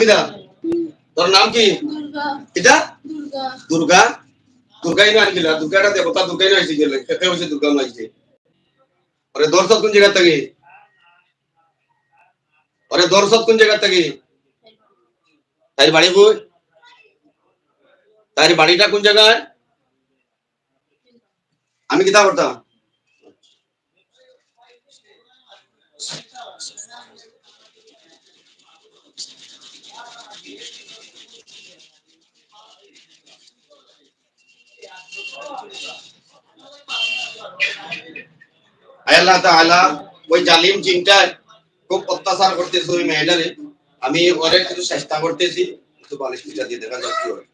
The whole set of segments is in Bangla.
কিটা তোর নাম কি দুর্গা কিটা দুর্গা দুর্গা দুর্গাই না আনকিলা দুর্গাটা দেবতা দুর্গাই না আইছে গেলে খেতে হয়েছে দুর্গা না আইছে আরে দর্শক কোন জায়গা থেকে আরে দর্শক কোন জায়গা থেকে তাই বাড়ি কই তাই বাড়িটা কোন জায়গায় আমি কিতা করতাম আল্লাহ তাআলা ওই জালিম চিন্তা খুব অত্যাচার করতেছে ওই মেয়েটারে। আমি অনেক কিছু চেষ্টা করতেছি, একটু বালিশ পিঠা দিয়ে দেখা হয়।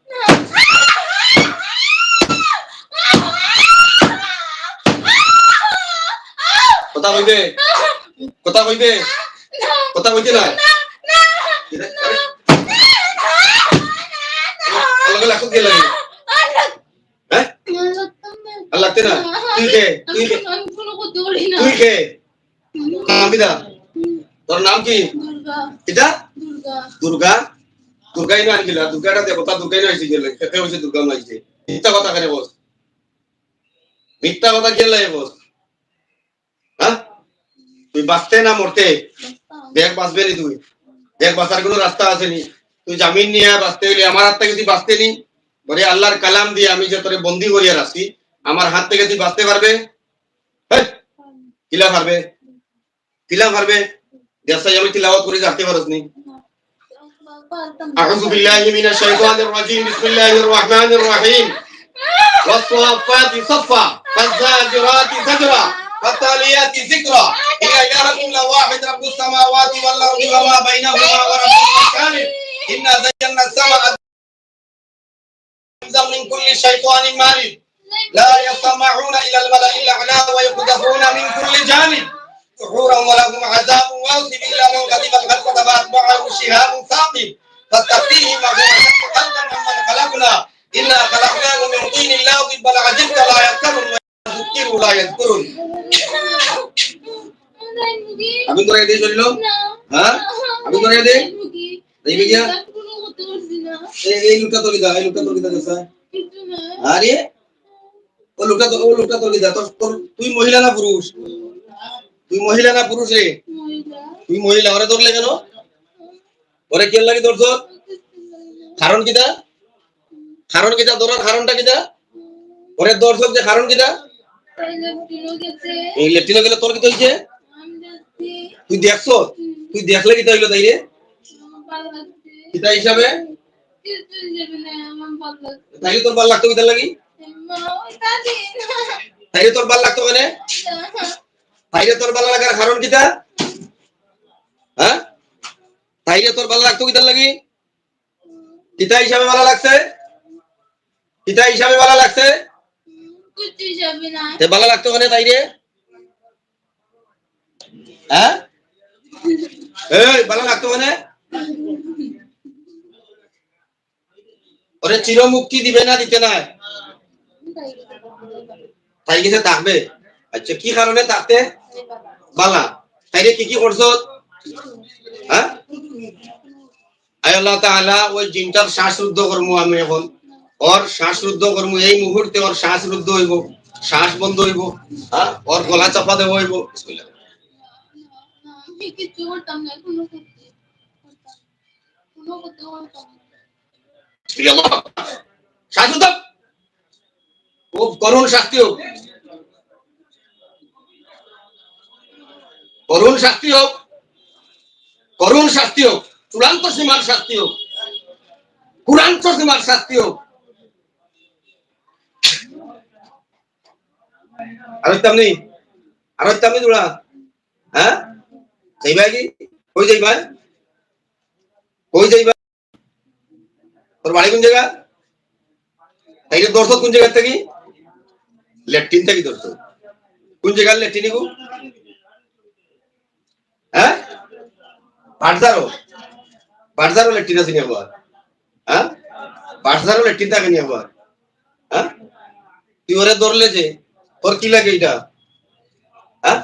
কথা কইবে? কথা কইবে? কথা কইতে না? হ্যাঁ? লাগতে না? তুই কে তুই কে আমি কোনো করতে পারি না তুই কে? তোর নাম কি? কিটা দুর্গা। দুর্গা? দুর্গাই না দুর্গাটা দেবতা দুর্গাই না আইছে গেলে হয়েছে দুর্গা না আইছে মিথ্যা কথা কেন বস মিথ্যা কথা লাগে বস হ্যাঁ? তুই বাঁচতে না মরতে? দেখ বাঁচবে নি তুই। দেখ বাঁচার কোনো রাস্তা আছে নি। তুই জামিন নিয়ে বাঁচতে হইলে আমার হাত থেকে তুই বাঁচতে নি। বলে আল্লাহর কালাম দিয়ে আমি যে তোরে বন্দি করিয়া রাখছি আমার হাত থেকে তুই বাঁচতে পারবে? तिला फारबे तिला फारबे जास्त यामुळे ती लावत कोणी जाते बरंच أعوذ بالله من الشيطان الرجيم بسم الله الرحمن الرحيم والصافات صفا فالزاجرات زجرا فالتاليات ذكرا يا إلهكم واحد رب السماوات والأرض وما بينهما ورب الكامل إنا زينا السماء من كل شيطان مارد لا يسمعون إلى الملأ الأعلى ويقذفون من كل جانب سحورا ولهم عذاب واصب إلا من غضب الخلق فأتبعه شهاب ثاقب فاستفتيهم وهو أشد خلقا ممن خلقنا إنا خلقناه من طين لازب بل عجبت لا يذكرون ويذكروا لا يذكرون আমি তোরা এদিকে চলিল হ্যাঁ আমি তোরা এদিকে দেখবি গিয়া কোনো করতে পারছি না এই এই লুকটা তোলি দা এই লুকটা তোলি দা দেখ কিছু না আরে ও লুকটা ও লুকটা তোর তোর- তুই মহিলা না পুরুষ? তুই মহিলা না পুরুষ রে? তুই মহিলা, ওরে ধরলে কেন? ওরে কেন লাগে ধরছ? কারণ কিটা কারণ কিটা ধরার কারণটা কিটা ওরে দর্শক যে কারণ কিটা লেট্রিনে গেলে তোর কি হইছে? তুই দেখছ তুই দেখলে কিটা হইল তাই রে কিটা হিসাবে? তাইলে তোর ভালো লাগতো কিটা লাগি? তাইলে তোর ভালো লাগতো মানে তাইলে তোর ভালো লাগার কারণ কিটা হ্যাঁ? তাইলে তোর ভালো লাগতো কিটা লাগি? কিটা হিসাবে ভালো লাগছে? কিটা হিসাবে ভালো লাগছে? ভালো লাগতো মানে তাইরে হ্যাঁ? ভালো লাগতো মানে ওরে চিরমুক্তি দিবে না, দিতে না তাই গেছে থাকবে আচ্ছা কি কারণে থাকতে বালা তাইরে কি কি করছ? হ্যাঁ? শ্বাসরুদ্ধ শ্বাসরুদ্ধ এই মুহূর্তে ওর শ্বাস রুদ্ধ হইব, শ্বাস বন্ধ হইব হ্যাঁ? ওর গলা চাপা। আমি কিছু খুব করুণ শাস্তি হোক। করুণ শাস্তি হোক। করুণ শাস্তি হোক। চূড়ান্ত সীমার শাস্তি হোক। চূড়ান্ত সীমার শাস্তি হোক। আর হ্যাঁ? জায়গা? তাইলে দর্শক কোন জায়গা থেকে? লেট্রিন থেকে দর্শক কোন জায়গার লেট্রিন গো? হ্যাঁ? পাটজারো পাটজারো লেট্রিন আছে নি আবার? হ্যাঁ? পাটজারো লেট্রিন থাকে নি আবার? হ্যাঁ? তুই ওরে ধরলে যে, তোর কি লাগে এটা হ্যাঁ?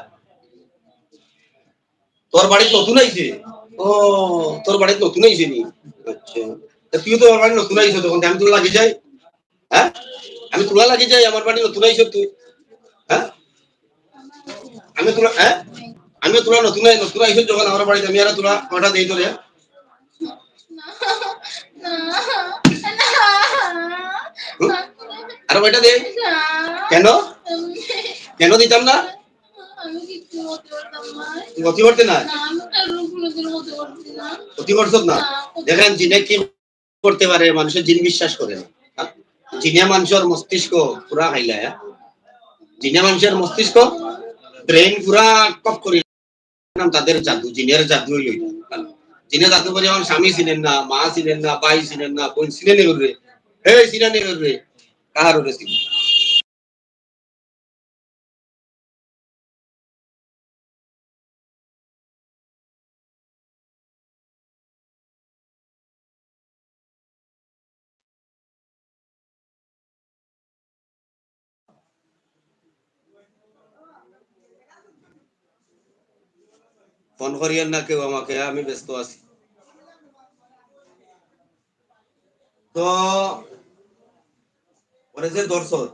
তোর বাড়িতে নতুন আইছে? ও, তোর বাড়িতে নতুন আইছে নি। আচ্ছা। তা তুই তো আমার বাড়ি নতুন আইছো, তখন আমি তোলা লাগি যাই। হ্যাঁ? আমি তোলা লাগি যাই, আমার বাড়ি নতুন আইছো তুই। হ্যাঁ? আমি তোলা হ্যাঁ? আমি তোলা নতুন নতুন আইছো যখন আমার বাড়িতে, আমি আর তোলা কটা দেই তোরে। আর ওইটা দে। কেন? কেন দিতাম না? গতি না? গতি না? দেখেন জিনে কি করতে পারে, মানুষের জিন বিশ্বাস করে। না? জিনে মানুষের মস্তিষ্ক পুরা খাইলা? জিনে মানুষের মস্তিষ্ক ব্রেন পুরা কপ করি তাদের জাদু জিনের জাদু হইল জিনে জাদু করে আমার স্বামী চিনেন না, মা চিনেন না ভাই চিনেন না, বোন চিনেন করবে হে ছিলেন করবে কাহার ওরে ফোন করিয়েন না কেউ আমাকে, আমি ব্যস্ত আছি। তো, ওরে যে দর্শক।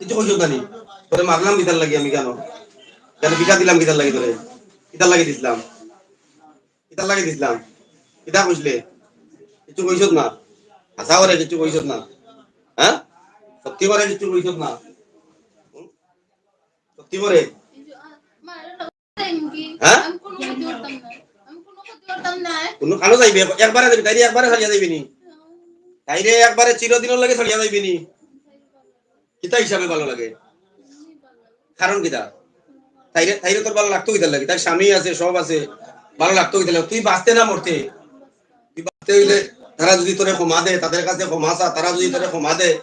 কিছু কইছো জানি তোরে মারলাম লাগি আমি কেন? কেন বিকা দিলাম কিতার লাগি তোরে? কিতার লাগি দিছিলাম। কিতার লাগি দিছিলাম। কিতা কইছিলে কিছু কইছত না? আশা করে কিছু কইছত না? সত্যি করে কিছু না? সত্যি করে হ্যাঁ? নি কিতা লাগে? স্বামী আছে, সব আছে, ভালো লাগতো লাগে? তুই বাঁচতে না মরতে? তুই বাঁচতে হইলে তারা যদি তোরে ক্ষমা দে, তাদের কাছে ক্ষমা চা, তারা যদি তোরে ক্ষমা দে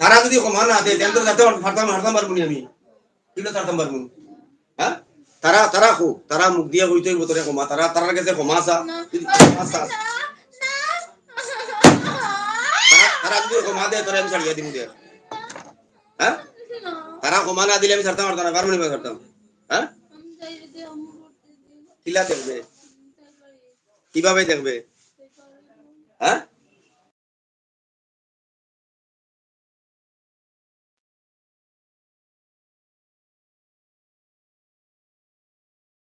তারা যদি ক্ষমা না দে তেন তোর যাতে ফারতাম হারতাম পারব নি আমি। কিলো ছাড়তাম পারব হ্যাঁ? তারা তারা খুব তারা মুখ দিয়ে কইতে হইব তোরে ক্ষমা তারা তারার কাছে ক্ষমা ক্ষমা তারা যদি ক্ষমা দে তোরে আমি ছাড়িয়ে দিমু দে। হ্যাঁ? তারা ক্ষমা না দিলে আমি ছাড়তাম পারতাম না পারব নি ছাড়তাম হ্যাঁ? কিলা দেখবে? কীভাবে দেখবে? হ্যাঁ?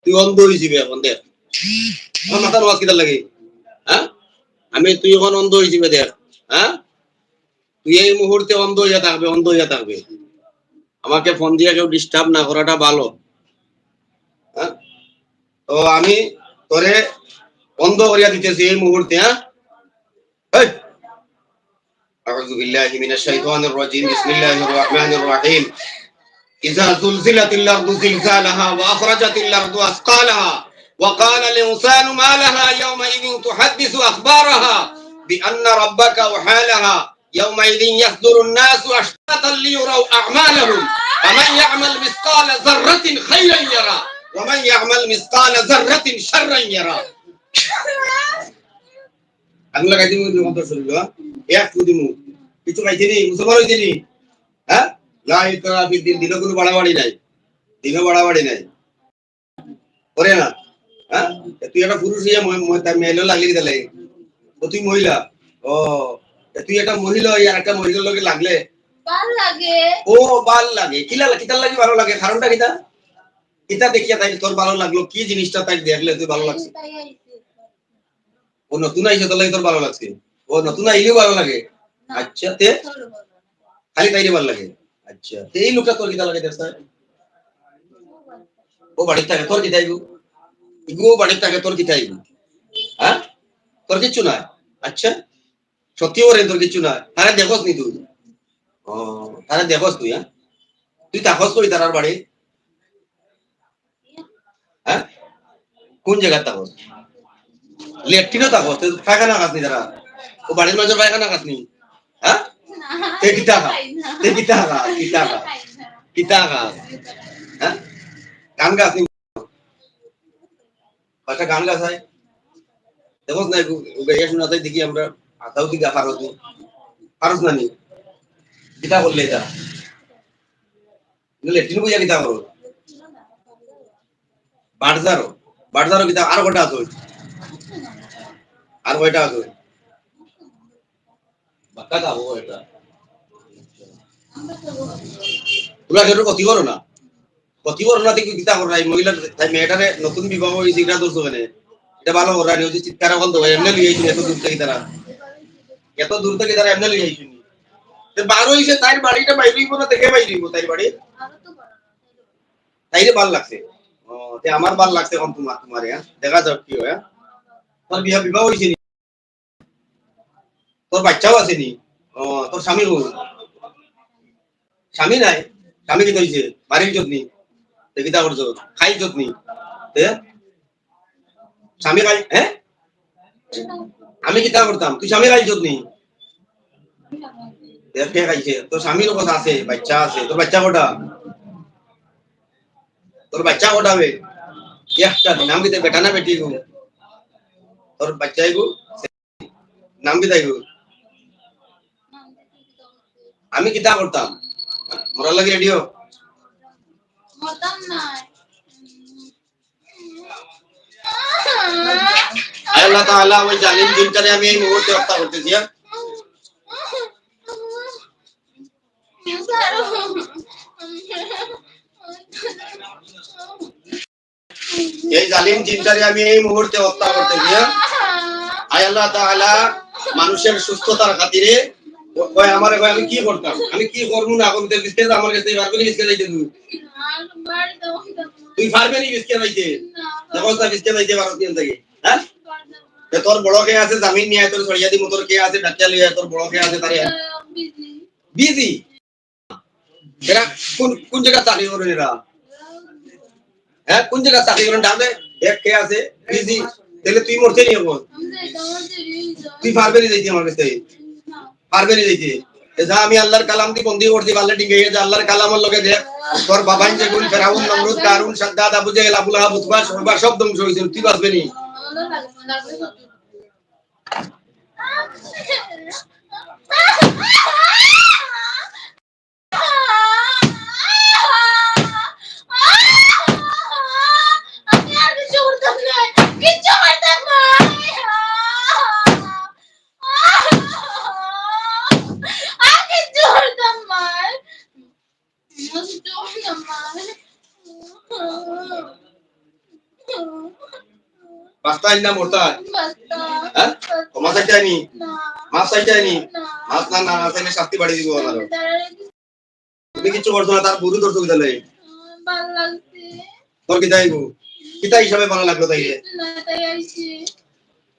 তুই অন্ধ হয়েছিবি এখন দেখ আমার মাথার মাছ কিতার লাগে হ্যাঁ আমি তুই এখন অন্ধ হয়েছিবি দেখ হ্যাঁ তুই এই মুহূর্তে অন্ধ হইয়া থাকবে অন্ধ হইয়া থাকবে আমাকে ফোন দিয়ে কেউ ডিস্টার্ব না করাটা ভালো হ্যাঁ তো আমি তোরে বন্ধ করিয়া দিতেছি এই মুহূর্তে হ্যাঁ এই! أعوذ بالله من الشيطان الرجيم بسم الله الرحمن الرحيم إذا زلزلت الأرض زلزالها وأخرجت الأرض أثقالها وقال الإنسان ما لها؟ يومئذ تحدث أخبارها بأن ربك أحالها يومئذ يصدر الناس أشتاتا ليروا أعمالهم. فمن يعمل مثقال ذرة خيرا يرى ومن يعمل مثقال ذرة شرا يرى. أنا لقيت مدن مدرسة لك يا أخي مو. بيتو قايتيني مسمار قايتيني ها؟ হ্যাঁ লাই তোরা দিন দিন কোনো বাড়াবাড়ি নাই। দিনও বাড়াবাড়ি নাই। করে না। হ্যাঁ? তুই একটা পুরুষ হইয়া মেয়েলো লাগলি দিলে ও তুই মহিলা। ও তুই একটা মহিলা হইয়া আর একটা মহিলার লগে লাগলে। লাগে। ও ভালো লাগে। কিলা কিতার লাগে ভালো লাগে? কারণটা কিতা? কিতা দেখিয়া তাই তোর ভালো লাগল? কি জিনিসটা তাই দেখলে তুই ভালো লাগছে? ও নতুন আইসে তোর লাগে তোর ভালো লাগছে। ও নতুন আইলেও ভালো লাগে। আচ্ছা তে। খালি তাইরে ভালো লাগে। আচ্ছা এই লোকটা তোর কিতা লাগে দেখছ ও বাড়ির থাকে, তোর কিতা আইবো ইগো বাড়ির থাকে, তোর কিতা আইবো হ্যাঁ? তোর কিচ্ছু না আচ্ছা সত্যি ওরে তোর কিচ্ছু না তারা দেখোস নি তুই। ও তারা দেখোস তুই হ্যাঁ? তুই তাকস কই তারার বাড়ি? হ্যাঁ? কোন জায়গায় তাকস লেট্রিনও তাকস তুই পায়খানা খাস নি তারা? ও বাড়ির মাঝে পায়খানা খাস নি? হ্যাঁ? কিতা খা খাই না। কিতা খা হ্যাঁ গান গাছ কয়টা গান গাছ হয় দেখো না গাইয়া শোনাতে দেখি আমরা আতাও কি গা পারো তুই পারস না নি কিতা করলে এটা লেট্রিন বুঝা কিতা করো বাটজারো বাটজারো কিতা আর কটা আছে আর কয়টা আছে বাক্কা যাব এটা তোমরা কেউ ক্ষতি করো না। ক্ষতি করো না দেখি কিতা করো না। মহিলা, তাই নতুন বিবাহ হয়েছে কিনা দোষ কেনে এটা ভালো করা নিয়ে হচ্ছে চিৎকার বন্ধ হয়, এমনি লিয়ে এত দূর থেকে তারা। এত দূর থেকে তারা এমনি লিয়ে আইসুন। বারো হয়েছে তাই বাড়িটা বাইরে না, দেখে বাইরে তাই বাড়ি। তাইরে ভালো লাগছে। তে আমার ভালো লাগছে কম তোমার তোমার দেখা যাক কি হয় হ্যাঁ? তোর বিয়া বিবাহ হয়েছে নি? তোর বাচ্চাও আছে নি? তোর স্বামী স্বামী নাই, স্বামী কি বাড়ির ইজ্জত কিতা করছ খাই ইজ্জত স্বামী খাই হ্যাঁ আমি কিতা করতাম তুই স্বামী খাই ইজ্জত খাইছে। তোর স্বামীর কথা আছে বাচ্চা আছে। তোর বাচ্চা কটা তোর বাচ্চা নাম কি বেটা না বেটি গো তোর বাচ্চা গো নাম কি তাই আমি কিতা করতাম মরার লাগে রেডিও মতাম নাই আল্লাহ তাআলা ওই জালিম জিনটারে আমি এই মুহূর্তে হত্যা করতেছি হ্যাঁ? এই জালিম জিনটারে আমি এই মুহূর্তে হত্যা করতেছি হ্যাঁ? আয় আল্লাহ তাআলা মানুষের সুস্থতার খাতিরে কয় আমার কয় আমি কি করতাম? আমি কি করব না করতে বিস্কেট আমার কাছে পারবে বিস্কেট তুই তুই পারবে নি বিস্কেট যখন তা বিস্কেট দিতে পারো তিন থেকে হ্যাঁ? তোর বড় কে আছে জামিন নিয়ে তোর সরিয়া দি মোটর কে আছে লিয়ে তোর বড় কে আছে তারে বিজি এরা কোন কোন জায়গা চাকরি করেন এরা? হ্যাঁ কোন জায়গা চাকরি করেন ডাবে এক কে আছে বিজি তাহলে তুই মরতে নিয়ে বল তুই পারবে নি যাইতে আমার কাছে? পারবে নি যাইতে যা আমি আল্লাহর কালাম দি বন্দি করতে পারলে ডিঙ্গে যা আল্লাহর কালামের লগে দেখ তোর বাবাই যে গুল ফেরাউন, নমরুদ, কারুন সাদ্দাদ আবু জেহেল আবুল আহাব উতবা সবা সব ধ্বংস হয়েছে, তুই বাঁচবে নি আমি আর কিছু করতাম না কিচ্ছু করতাম না আর কিচ্ছু করতাম না কিচ্ছু করতাম বাস্তা না মরতা হ্যাঁ? কমা চাইতে নি, না মাছ চাইতে তুমি কিছু করছ না, তার বুড়ি নেই তোর কিতা হিসাবে ভালো লাগল তাই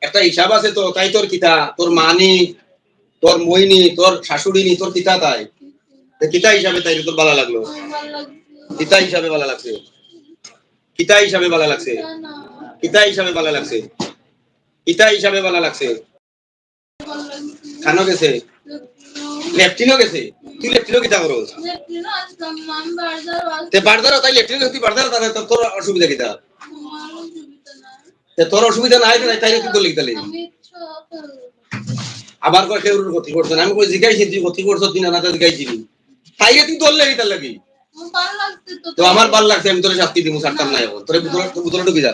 একটা হিসাব আছে তো, তাই তোর কিতা? তোর মানি, তোর মইনি, তোর শাশুড়ি তোর কিতা তাই? কিতা হিসাবে তাই তোর ভালো লাগল? কিতা হিসাবে ভালো লাগছে? কিতা হিসাবে ভালো লাগছে? কিতা হিসাবে ভালো লাগছে। কিতা হিসাবে ভালো লাগছে। খানো গেছে। লেফটিনও গেছে। তুই লেফটিনও কিতা করো? তে বারদার তাই লেফটিন তুই বারদার তাহলে তোর- তোর অসুবিধা কিতা? আমার অসুবিধা নাই। তে তোর অসুবিধা নাই তাই তুই তো লিখতে আমি ছোট আবার করে কেউ ক্ষতি করছে আমি কই জিজ্ঞাসি তুই ক্ষতি করছ তুই না জিজ্ঞাসি তাইলে তুই তোর লেগে তার লাগি। তো তো আমার ভালো লাগছে আমি তোর শাস্তি দিব ছাড়তাম না এখন। তোর বুতল বুতল ঢুকি যা।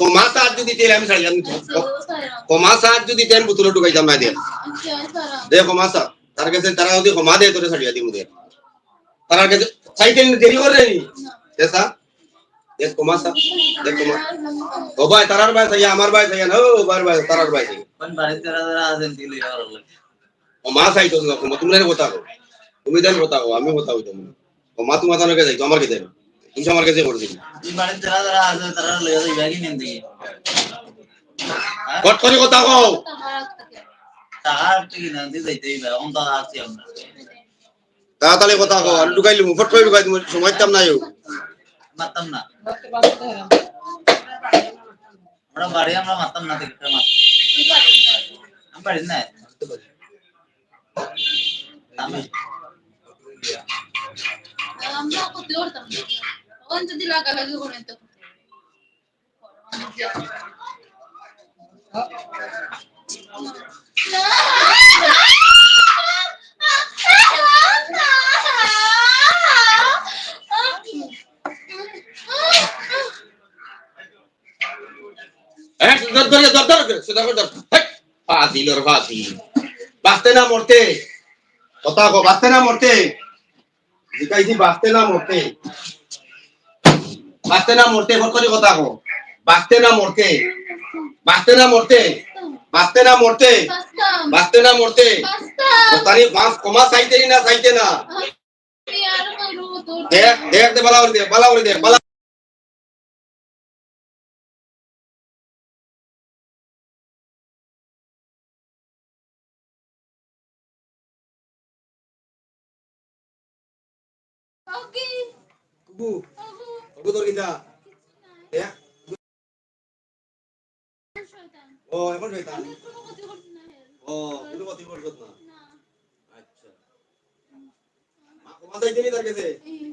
কমা সাহায্য দিতে আমি ছাড়ি আমি কমা সাহায্য দিতে আমি বুতল ঢুকাইতাম না দিয়ে আচ্ছা দে কমা সা তার কাছে তারা যদি কমা দেয় তোরে ছাড়িয়া দিব দে। তার কাছে চাইতে দেরি করে নি? দেসা দে কমা সা দে কমা। ও ভাই তারার ভাই সাইয়া আমার ভাই সাইয়া না ও বার ভাই তারার ভাই সাইয়া। লাগে চাইতো কমা তুমি বতাও তুমি দেন বতাও আমি বতাও তুমি কমা তোমার তানকে যাই আমার কাছে তুই আমার কাছে করছিস এই বাড়িতে যারা যারা আছে তারা লয়ে যাই ব্যাগই নেন দেখি কট করে কথা কও। না যাইতে আছি আমরা। তাড়াতাড়ি কথা কও আর লুকাইলি মুফট করে লুকাই তুমি সময় তাম নাই মারতাম না। আমরা বাড়ি আমরা মারতাম না দেখতে মারতাম। আমি বাড়ি না। Tama. Nakamda ako tiyor tama. Oo, hindi nila galagay ko nito. Eh, dor dor dor dor, sudah dor. Hei, Fadil or Fadil. বাঁচতে না মরতে। কথা কো বাঁচতে না মরতে? জিকাইছি বাঁচতে না মরতে। বাঁচতে না মরতে ভর করে কথা কো বাঁচতে না মরতে। বাঁচতে না মরতে। বাঁচতে না মরতে। বাঁচতে না মরতে। তারি বাঁচ কমা চাইতে না চাইতে না। দেখ দেখ দে বালা করে দে বালা করে দে বালা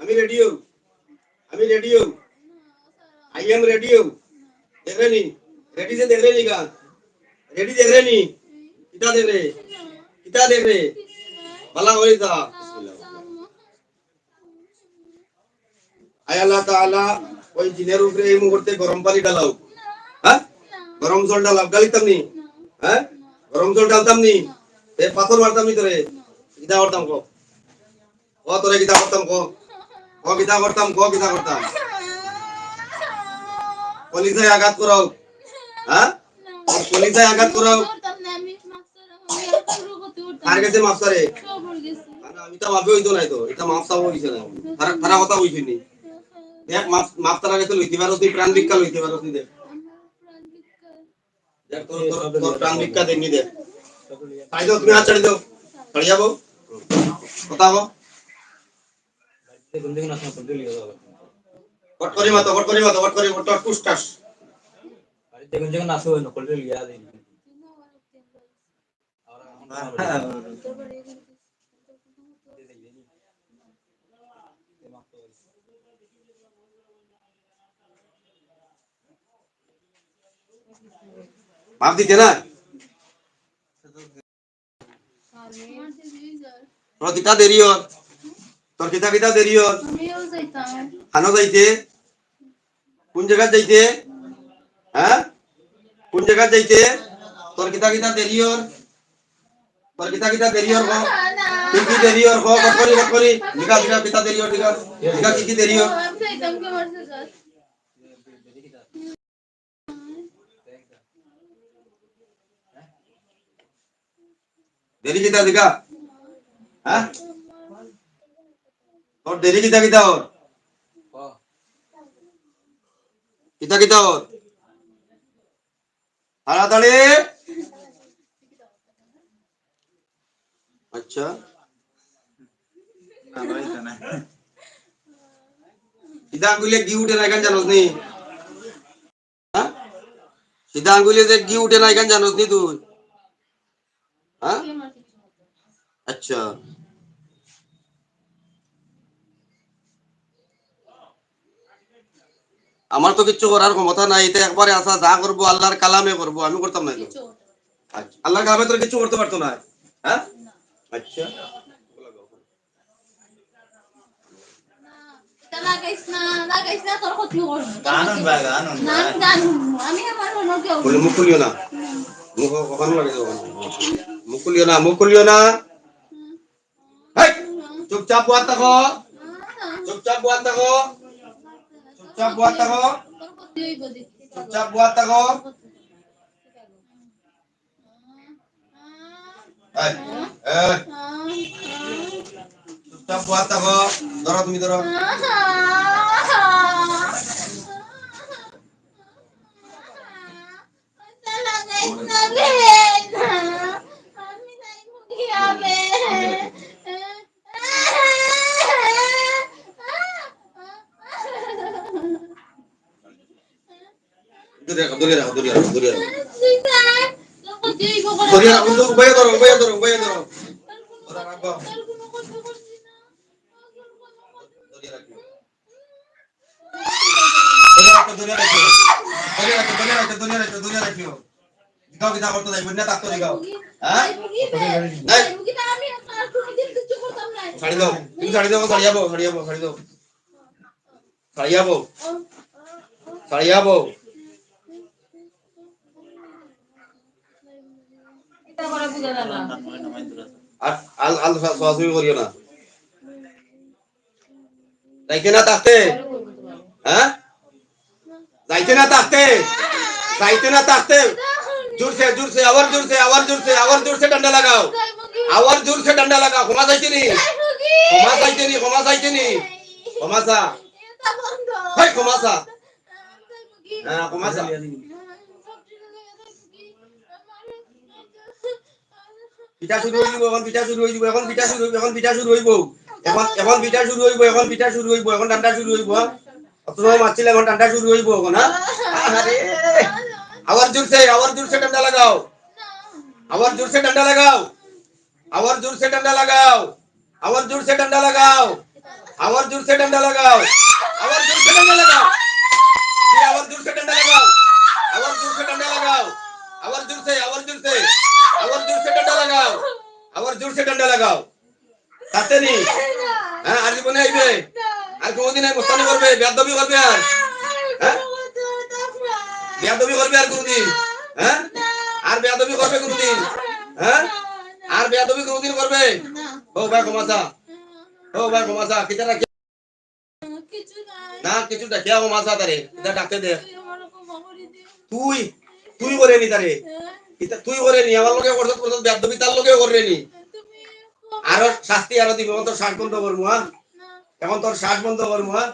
আমি রেডিও আমি রেডিও আই এম রেডিও দেখলে নি রেডি সে দেখলে নি গান রেডি দেখলে নি কিতা দেখলে কিতা দেখলে ভালো হয়ে যা ওই জিনের উপরে এই মুহূর্তে গরম পানি ঢালাও। হ্যাঁ? গরম জল ঢালাও। ঢালিতাম নি? হ্যাঁ? গরম জল ঢালতাম নি? এ পাথর মারতাম নি তোরে? কিতা করতাম কো? ও তোরে কিতা করতাম করতাম করতাম? আঘাত করাও। হ্যাঁ? আর পুলিশে আঘাত করাও। কার কাছে মাফ করে? আমি তো মাফে হইতো নাই তো। এটা মাফ চাবো না। তারা কথা হইছে নি। দেখ মাফ মাফ তারা কাছে লইতে পারো তুই প্রাণ ভিক্ষা লইতে পারো তুই দেখ। দেখ তোর প্রাণ ভিক্ষা দেনি দেখ। ছাড়ি দাও তুমি হাত ছাড়ি দাও। ছাড়ি যাব। কথা হব কট করি মাতো কট করি মাতো কট করি কট টুস মাফ দিতে না কিতা দেরি হল? তোর কিতা কিতা দেরি হল? খানো যাইতে? কোন জায়গা যাইতে? হ্যাঁ? কোন জায়গা যাইতে? তোর কিতা কিতা দেরি হল? তোর কিতা কিতা দেরি হল কো কি দেরি হল করি করি। দিঘা দিঘা কিতা দেরি হল দিঘা দিঘা কি কি দেরি হল আমি যাইতাম কে মারছে যাস দেরি কিতা দিঘা হ্যাঁ তোর দেরি কিতা কিতা হল কিতা কিতা হল তাড়াতাড়ি। আচ্ছা। সিধা আঙ্গুলে ঘি উঠে না এখান জানোস নি? হ্যাঁ সিধা আঙ্গুলে যে ঘি উঠে না এখান জানোস নি তুই? হ্যাঁ আচ্ছা। আমার তো কিচ্ছু করার ক্ষমতা নাই এটা একবারে আসা যা করব আল্লাহর কালামে করব আমি করতাম না আচ্ছা। আল্লাহর কালামে তোর কিছু করতে পারতো না? হ্যাঁ? আচ্ছা। এটা না লাগাইছ? না গানন না। চুপচাপ বুয়াত থাকো চুপচাপ বুয়াত থাকো চুপচাপ বুয়াত থাকো তোর ক্ষতি হইব দেখি চুপচাপ বুয়াত থাকো এই, এই, চুপচাপ বুয়াত থাকো ধরো তুমি ধরো দূরে রাখো দূরে রাখো দূরে রাখো দূরে রাখো দূরে রাখো তো উভয়ে ধরো উভয়ে ধরো উভয়ে ধরো ধরো রাখো দূরে রাখো দূরে রাখো দূরে রাখো দূরে রাখো দূরে রাখো দূরে রাখো দূরে রাখো দিগাও কিতা করতে যাইব না তাক তো দিগাও হ্যাঁ ছাড়ি দাও তুমি ছাড়ি দাও ছাড়ি যাব ছাড়ি যাব ছাড়ি দাও ছাড়ি যাব ছাড়ি যাব তারপরে নামাই দূর আছে যাইতে না তাকতে? হ্যাঁ? যাইতে না তাকতে? যাইতে না তাকতে? জোরসে জোরসে আবার জোরসে আবার জোরসে আবার লাগাও। আবার জোরসে ডান্ডা লাগাও। ক্ষমা চাইতে নি। ক্ষমা চাইতে নি ক্ষমা চাইতে নি। ক্ষমা চা। হয় ক্ষমা চা। হ্যাঁ ক্ষমা চা। পিঠা শুরু যাব, এখন পিঠা শুরু যাব, এখন পিঠা শুরু হইব এখন পিঠা শুরু হইব এখন এখন পিঠা শুরু হইব এখন পিঠা শুরু হইব এখন ডান্ডা শুরু হইব অত সময় মারছিল এখন ডান্ডা শুরু হইব এখন আরে আবার জোরসে আবার জোরসে ডান্ডা লাগাও। আবার জোরসে ডান্ডা লাগাও। আবার জোরসে ডান্ডা লাগাও। আবার জোরসে ডান্ডা লাগাও। আবার জোরসে ডান্ডা লাগাও। আবার জোরসে ডান্ডা লাগাও। আবার জোরসে ডান্ডা লাগাও। আবার জোরসে ডান্ডা লাগাও। আবার জোরসে আবার জোরসে আবার জোরসে ডান্ডা লাগাও আবার জোরসে ডান্ডা লাগাও। তাতে নি হ্যাঁ আর জীবনে আইবে। আর কোনদিন এই মোস্তানি করবে বেয়াদবি করবে আর। বেয়াদবি করবে আর কোনদিন। হ্যাঁ? আর বেয়াদবি করবে কোনদিন। হ্যাঁ? আর বেয়াদবি কোনদিন করবে? ও ভাই ক্ষমাসা ও ভাই ক্ষমাসা কিটা রাখি না কিছু দেখিয়া ক্ষমাসা তারে। এটা ডাকতে দে। তুই তুই করে নি তারে। তুই করে নি, আমার লোকে করছত করছত বেয়াদবি, তার লোকে করে নি। আরও শাস্তি আরও দিব তোর শ্বাস বন্ধ করব হ্যাঁ? এখন তোর শ্বাস বন্ধ করব হ্যাঁ?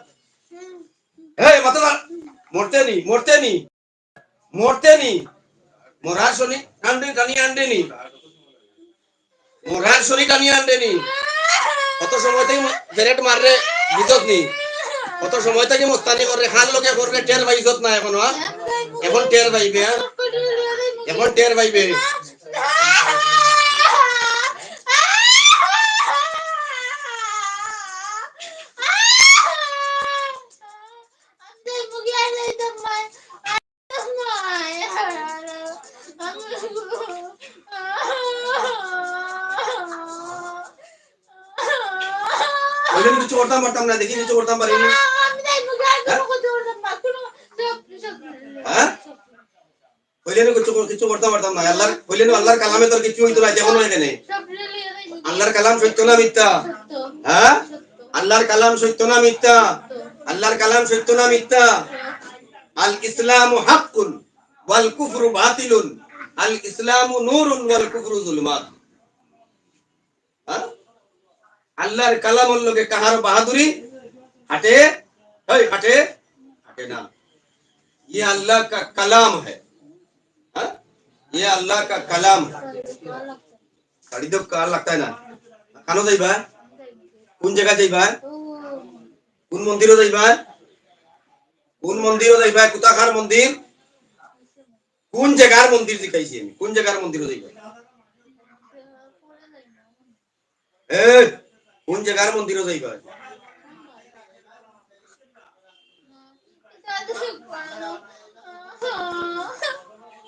এই, মাথা মরতে নি মরতে নি মরতে নি। মরার শনি টান্ডি টানি আনডে নি। মরার শনি টানি আনডে নি। কত সময় থেকে জেরেট মাররে বুঝত নি কত সময় থেকে মস্তানি করে খান লোকে করবে, টের পাইছত না এখন হ্যাঁ? এখন টের পাইবে হ্যাঁ এখন টের পাইবে ওইটা আমি কিছু করতাম পারতাম না দেখি কিছু করতাম পারিনি হইলে না কিছু কিছু করতাম পারতাম না আল্লাহর হইলে না আল্লাহর কালামে তোর কিছু হইতো না যেমন এখানে আল্লাহর কালাম সত্য না মিথ্যা হ্যাঁ আল্লাহর কালাম সত্য না মিথ্যা আল্লাহর কালাম সত্য না মিথ্যা আল ইসলামু হাক্কুন ওয়াল কুফরু বাতিলুন আল ইসলামু নূরুন ওয়াল কুফরু যুলমাত হ্যাঁ? আল্লাহর কালামের লগে কাহার বাহাদুরি হাটে ওই হাটে হাটে না ये अल्लाह का कलाम है हाँ? ये अल्लाह का कलाम है साड़ी तो कार लगता है ना খানো যাইবা কোন জায়গা যাইবা কোন মন্দিরও যাইবা কোন মন্দিরও যাইবা কুতাখার মন্দির কোন জায়গার মন্দির দেখাইছি আমি কোন জায়গার মন্দিরও যাইবা এ কোন জায়গার মন্দিরও যাইবা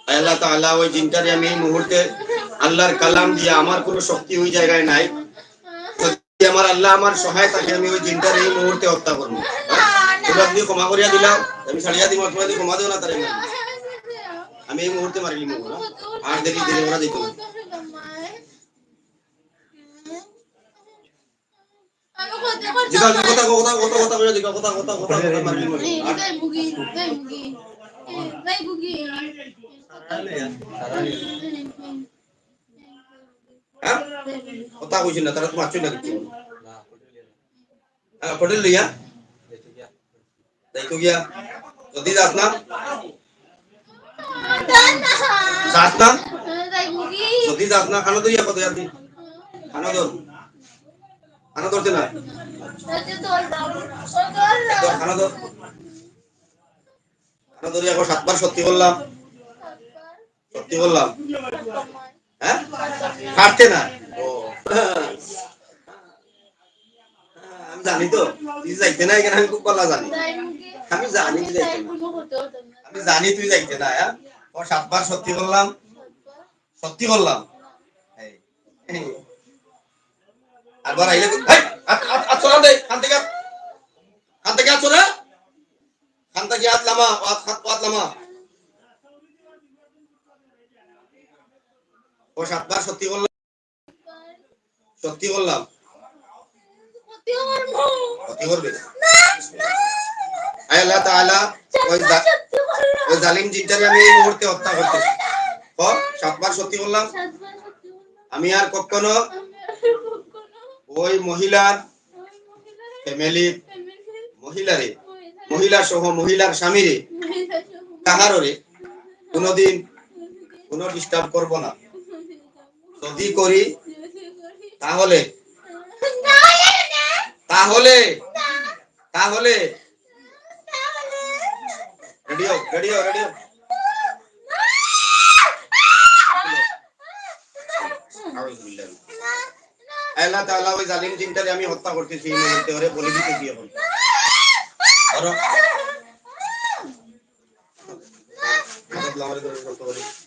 আল্লাহ তাআলা ওই জিনটারে আমি এই মুহূর্তে আল্লাহর কালাম দিয়ে আমার কোনো শক্তি ওই জায়গায় নাই যদি আমার আল্লাহ আমার সহায় থাকে আমি ওই জিনটারে এই মুহূর্তে হত্যা করব তোমরা যদি ক্ষমা করিয়া দিলাম আমি ছাড়িয়া দিব তোমরা যদি ক্ষমা দিও না তারে আমি এই মুহূর্তে মারিলি মুখ আর দেখি দিলে ওরা দিত না। যেটা কথা কথা কথা কথা কইয়া দিবা কথা কথা কথা মারিলি মুখ আর হ্যাঁ কথা কইছিস না তারা না কিছু। হ্যাঁ পটেল লিয়া দেখো গিয়া যদি যাস না। যাস না। যদি যাস না খানো কত খানো ধর। খানো ধরছে না? খানো ধর। খানো এখন সাতবার সত্যি করলাম। সত্যি করলাম হ্যাঁ? কাটতে না? ও। হ্যাঁ, আমি জানি তো। তুই যাইতে না এখানে আমি খুব ভালো জানি। আমি জানি না। আমি জানি তুই যাইতে না হ্যাঁ? ও সাতবার সত্যি করলাম সত্যি এই। আরবার আইলে সরা দে খান থেকে খান থেকে হাত সরা খান থেকে হাত লামা হাত হাত লামা। ও সাতবার সত্যি বললাম? সত্যি বললাম? সত্যি বলব? করবে আয় আল্লাহ তাআলা ওই জালিম জিনটাকে আমি এই মুহূর্তে হত্যা করতেছি ও সাতবার সত্যি আমি আর কখনো ওই মহিলার ওই মহিলার ফ্যামিলির ফ্যামিলির মহিলারে মহিলা সহ মহিলার স্বামীরে কাহাররে কোনোদিন কোনো ডিস্টার্ব করব না। যদি করি? তাহলে? তাহলে? তাহলে? Radio radio radio. আমি হত্যা করতেছি বলে।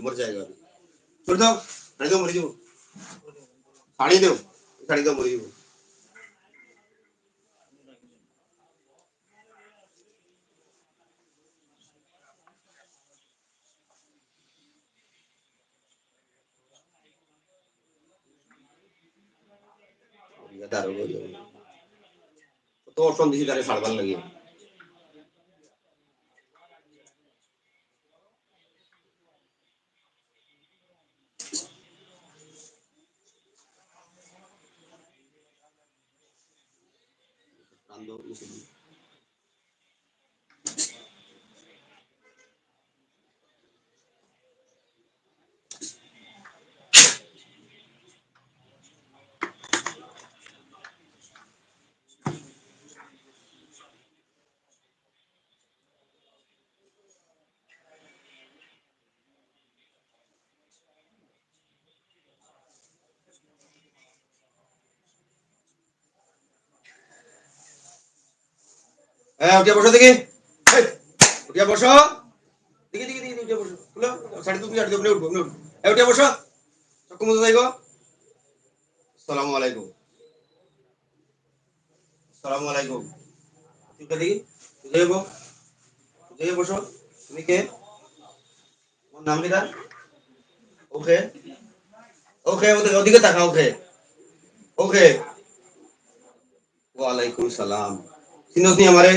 ধরি। আচ্ছা। তাই মুখে কইছি তো তাই মুখে Allahu Akbar. Allahu Akbar. মর মর যায়গা ছোড় দাও ছাড়ি দাও মরে যাব ছাড়ি দাও ছাড়ি দাও মরে যাব দাঁড়ো তো অপশন দিছি তারে ছাড়বার লাগে Ando musim. হ্যাঁ উঠে বসো দেখি। উঠে বসো। দেখি দেখি দেখি উঠে বসো। খুলো। শাড়ি তুমি শাড়ি উঠে উঠবো উঠবো। এই উঠে বসো। মতো আলাইকুম। আলাইকুম। দেখি। বসো। তুমি কে? নাম কিটা ওকে ওকে ওদিকে ওদিকে তাকা ওকে ওকে ওয়ালাইকুম সালাম। চিনোস নি আমারে